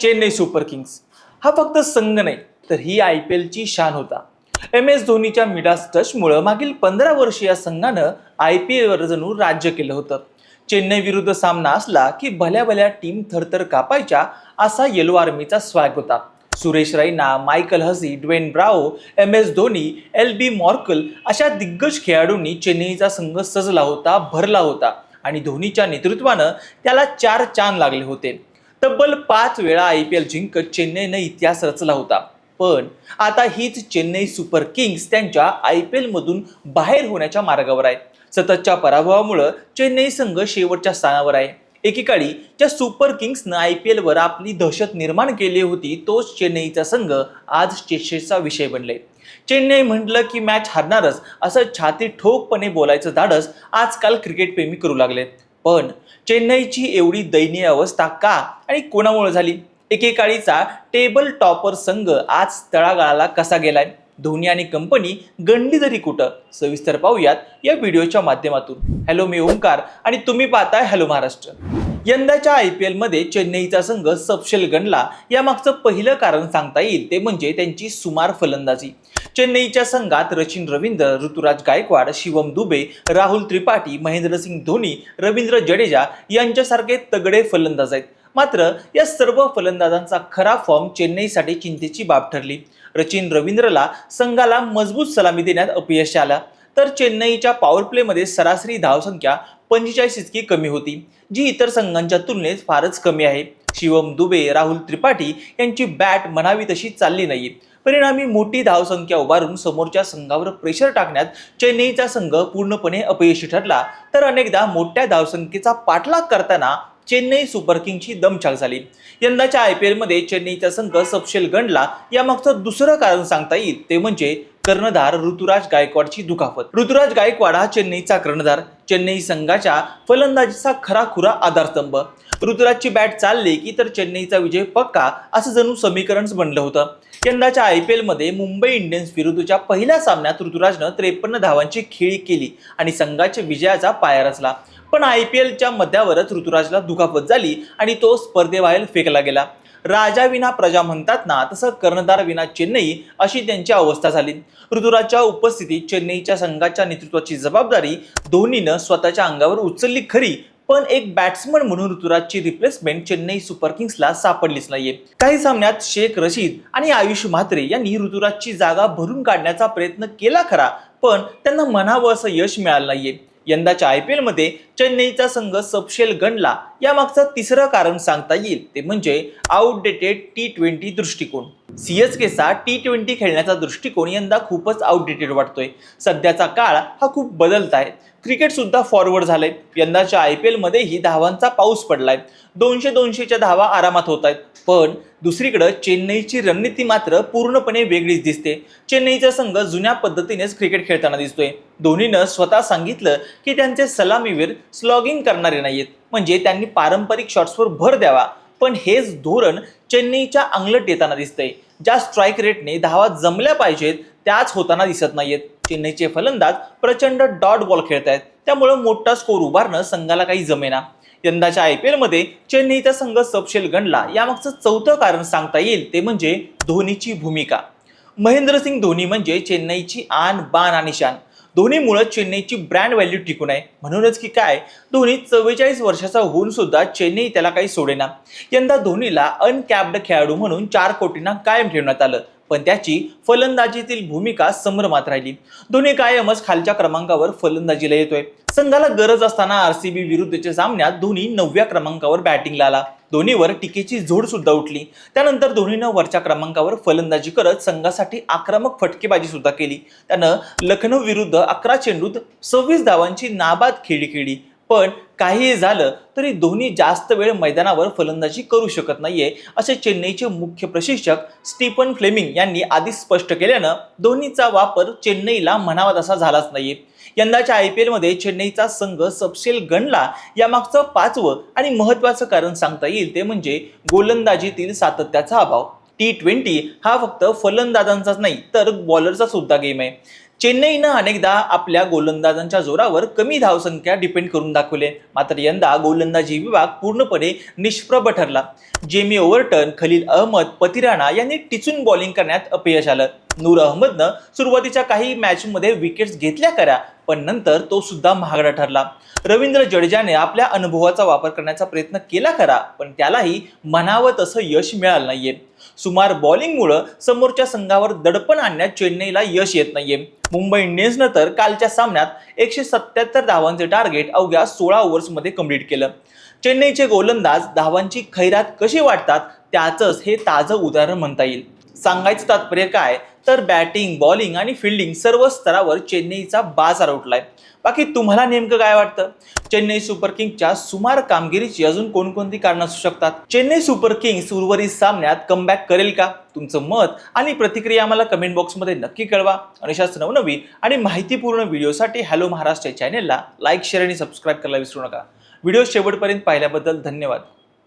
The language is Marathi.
Chennai super Kings. हा फक्त संघ नाही तर ही आय पी एलची शान होता. एम एस धोनीच्या मिडास टचमुळं मागील पंधरा वर्ष या संघानं आय पी एलवर जणू राज्य केलं होतं. चेन्नई विरुद्ध सामना असला की भल्या भल्या टीम थरथर कापायच्या असा येलो आर्मीचा स्वॅग होता. Suresh Raina Michael Hussey Dwayne Bravo M S Dhoni L B Morkel अशा दिग्गज खेळाडूंनी चेन्नईचा संघ सजला होता भरला होता आणि धोनीच्या नेतृत्वानं त्याला चार चांद लागले होते. तब्बल पाच वेळा आय पी एल जिंकत चेन्नईनं इतिहास रचला होता. पण आता हीच चेन्नई सुपर किंग्स त्यांच्या आय पी एलमधून बाहेर होण्याच्या मार्गावर आहे. सततच्या पराभवामुळं चेन्नई संघ शेवटच्या स्थानावर आहे. एकेकाळी ज्या सुपर किंग्सनं आय पी एलवर आपली दहशत निर्माण केली होती तोच चेन्नईचा संघ आज चेष्टेचा विषय बनले. चेन्नई म्हटलं की मॅच हरणारच असं छाती ठोकपणे बोलायचं धाडस आजकाल क्रिकेटप्रेमी करू लागलेत. पण चेन्नईची एवढी दयनीय अवस्था का आणि कोणामुळे झाली? एकेकाळीचा टेबल टॉपर संघ आज तळागाळाला कसा गेलाय? धोनी आणि कंपनी गंडी तरी कुठं सविस्तर पाहूयात या व्हिडिओच्या माध्यमातून. हॅलो मी ओंकार आणि तुम्ही पाहताय हॅलो महाराष्ट्र. यंदाच्या आय पी एलमध्ये चेन्नईचा संघ सपशेल गणला यामागचं पहिलं कारण सांगता येईल ते म्हणजे त्यांची सुमार फलंदाजी. चेन्नईच्या संघात रचिन रवींद्र ऋतुराज गायकवाड शिवम दुबे राहुल त्रिपाठी महेंद्रसिंग धोनी रवींद्र जडेजा यांच्यासारखे तगडे फलंदाज आहेत. मात्र या सर्व फलंदाजांचा खरा फॉर्म चेन्नईसाठी चिंतेची बाब ठरली. रचिन रवींद्रला संघाला मजबूत सलामी देण्यात अपयश आला. तर चेन्नईच्या पॉवर प्लेमध्ये सरासरी धावसंख्या पंचेचाळीस इतकी कमी होती जी इतर संघांच्या तुलनेत फारच कमी आहे. शिवम दुबे राहुल त्रिपाठी यांची बॅट म्हणावी तशी चालली नाही. परिणामी मोठी धावसंख्या उभारून समोरच्या संघावर प्रेशर टाकण्यात चेन्नईचा संघ पूर्णपणे अपयशी ठरला. तर अनेकदा मोठ्या धावसंख्येचा पाठलाग करताना चेन्नई सुपर किंगची दमछाक झाली. यंदाच्या आय पी एलमध्ये चेन्नईचा संघ सपशेल गणला यामागचं दुसरं कारण सांगता येईल ते म्हणजे कर्णधार ऋतुराज गायकवाडची दुखापत. ऋतुराज गायकवाड हा चेन्नईचा कर्णधार. चेन्नई संघाच्या फलंदाजीचा खरा खुरा आधारस्तंभ. ऋतुराजची बॅट चालली की तर चेन्नईचा विजय पक्का असं जणू समीकरणच बनलं होतं. यंदाच्या आय पी एलमध्ये मुंबई इंडियन्स विरुद्धच्या पहिल्या सामन्यात ऋतुराजनं त्रेपन्न धावांची खेळी केली आणि संघाच्या विजयाचा पाया रचला. पण आय पी एलच्या मध्यावरच ऋतुराजला दुखापत झाली आणि तो स्पर्धेबाहेर फेकला गेला. राजा विना प्रजा म्हणतात ना तसं कर्णधार विना चेन्नई अशी त्यांची अवस्था झाली. ऋतुराजच्या उपस्थितीत चेन्नईच्या संघाच्या नेतृत्वाची जबाबदारी धोनीनं स्वतःच्या अंगावर उचलली खरी पण एक बॅट्समन म्हणून ऋतुराजची रिप्लेसमेंट चेन्नई सुपर किंग्सला सापडलीच नाहीये. काही सामन्यात शेख रशीद आणि आयुष म्हात्रे यांनी ऋतुराजची जागा भरून काढण्याचा प्रयत्न केला खरा पण त्यांना म्हणावं असं यश मिळालं नाहीये. यंदाच्या आय पी एलमध्ये चेन्नईचा संघ सपशेल गणला यामागचं तिसरं कारण सांगता येईल ते म्हणजे आउटडेटेड टी ट्वेंटी दृष्टिकोन. सी एस केचा टी ट्वेंटी खेळण्याचा दृष्टिकोन यंदा खूपच आउटडेटेड वाटतोय. सध्याचा काळ हा खूप बदलत आहे क्रिकेटसुद्धा फॉरवर्ड झालंय. यंदाच्या आय पी एलमध्येही धावांचा पाऊस पडलाय. दोनशे दोनशेच्या धावा आरामात होत आहेत पण दुसरीकडं चेन्नईची रणनीती मात्र पूर्णपणे वेगळीच दिसते. चेन्नईचा संघ जुन्या पद्धतीनेच क्रिकेट खेळताना दिसतोय. धोनीनं स्वतः सांगितलं की त्यांचे सलामीवीर स्लॉगिंग करणारे नाहीयेत. म्हणजे त्यांनी पारंपरिक शॉट्सवर भर द्यावा. पण हेच धोरण चेन्नईच्या अंगलट येताना दिसतंय. ज्या स्ट्राईक रेटने धावा जमल्या पाहिजेत त्याच होताना दिसत नाहीयेत. चेन्नईचे फलंदाज प्रचंड डॉट बॉल खेळत आहेत त्यामुळं मोठा स्कोर उभारणं संघाला काही जमेना. यंदाच्या आय पी एलमध्ये चेन्नईचा संघ सपशेल गणला. यामागचं चौथं कारण सांगता येईल ते म्हणजे धोनीची भूमिका. महेंद्रसिंग धोनी म्हणजे चेन्नईची आन बान आणि शान. धोनीमुळं चेन्नईची ब्रँड व्हॅल्यू टिकून आहे. म्हणूनच की काय धोनी चव्वेचाळीस वर्षाचा होऊन सुद्धा चेन्नई त्याला काही सोडेना. यंदा धोनीला अनकॅप्ड खेळाडू म्हणून चार कोटींना कायम ठेवण्यात आलं. पण त्याची फलंदाजीतील भूमिका संभ्रमात राहिली. दोन्ही कायमच खालच्या क्रमांकावर फलंदाजीला येतोय. संघाला गरज असताना आरसीबी विरुद्धच्या सामन्यात धोनी नवव्या क्रमांकावर बॅटिंगला आला. धोनीवर टीकेची झोड सुद्धा उठली. त्यानंतर धोनीनं वरच्या क्रमांकावर फलंदाजी करत संघासाठी आक्रमक फटकेबाजी सुद्धा केली. त्यानं लखनौ विरुद्ध अकरा चेंडूत सव्वीस धावांची नाबाद खेळी खेळी. पण काहीही झालं तरी धोनी जास्त वेळ मैदानावर फलंदाजी करू शकत नाहीये असे चेन्नईचे मुख्य प्रशिक्षक स्टीफन फ्लेमिंग यांनी आधीच स्पष्ट केल्यानं धोनीचा वापर चेन्नईला म्हणावा तसा झालाच नाहीये. यंदाच्या आय पी एलमध्ये चेन्नईचा संघ सपशेल गणला यामागचं पाचवं आणि महत्त्वाचं कारण सांगता येईल ते म्हणजे गोलंदाजीतील सातत्याचा अभाव. टी ट्वेंटी हा फक्त फलंदाजांचाच नाही तर बॉलरचा सुद्धा गेम आहे. चेन्नईनं अनेकदा आपल्या गोलंदाजांच्या जोरावर कमी धावसंख्या डिपेंड करून दाखवले. मात्र यंदा गोलंदाजी विभाग पूर्णपणे निष्प्रभ ठरला. जेमी ओव्हरटन खलील अहमद पतिराणा यांनी टिचून बॉलिंग करण्यात अपयश आलं. नूर अहमदनं सुरुवातीच्या काही मॅचमध्ये विकेट्स घेतल्या करा पण नंतर तो सुद्धा महागडा ठरला. रवींद्र जडेजाने आपल्या अनुभवाचा वापर करण्याचा प्रयत्न केला खरा पण त्यालाही म्हणावं तसं यश मिळालं नाहीये. सुमार बॉलिंगमुळं समोरच्या संघावर दडपण आणण्यात चेन्नईला यश येत नाहीये. मुंबई इंडियन्सनं तर कालच्या सामन्यात एकशे सत्याहत्तर धावांचे टार्गेट अवघ्या सोळा ओव्हर्समध्ये कंप्लीट केलं. चेन्नईचे गोलंदाज धावांची खैरात कशी वाटतात त्याचंच हे ताजं उदाहरण म्हणता येईल. सांगायचं तात्पर्य काय? तर बॅटिंग बॉलिंग आणि फिल्डिंग सर्व स्तरावर चेन्नईचा बाजार उठलाय. बाकी तुम्हाला नेमकं काय वाटतं? चेन्नई सुपर किंगच्या सुमार कामगिरीची अजून कोणकोणती कारणं असू शकतात? चेन्नई सुपर किंग्स उर्वरित सामन्यात कमबॅक करेल का? तुमचं मत आणि प्रतिक्रिया आम्हाला कमेंट बॉक्समध्ये नक्की कळवा. अशाच नवनवीन आणि माहितीपूर्ण व्हिडिओसाठी हॅलो महाराष्ट्र या चॅनेलला लाईक शेअर आणि सबस्क्राईब करायला विसरू नका. व्हिडिओ शेवटपर्यंत पाहिल्याबद्दल धन्यवाद.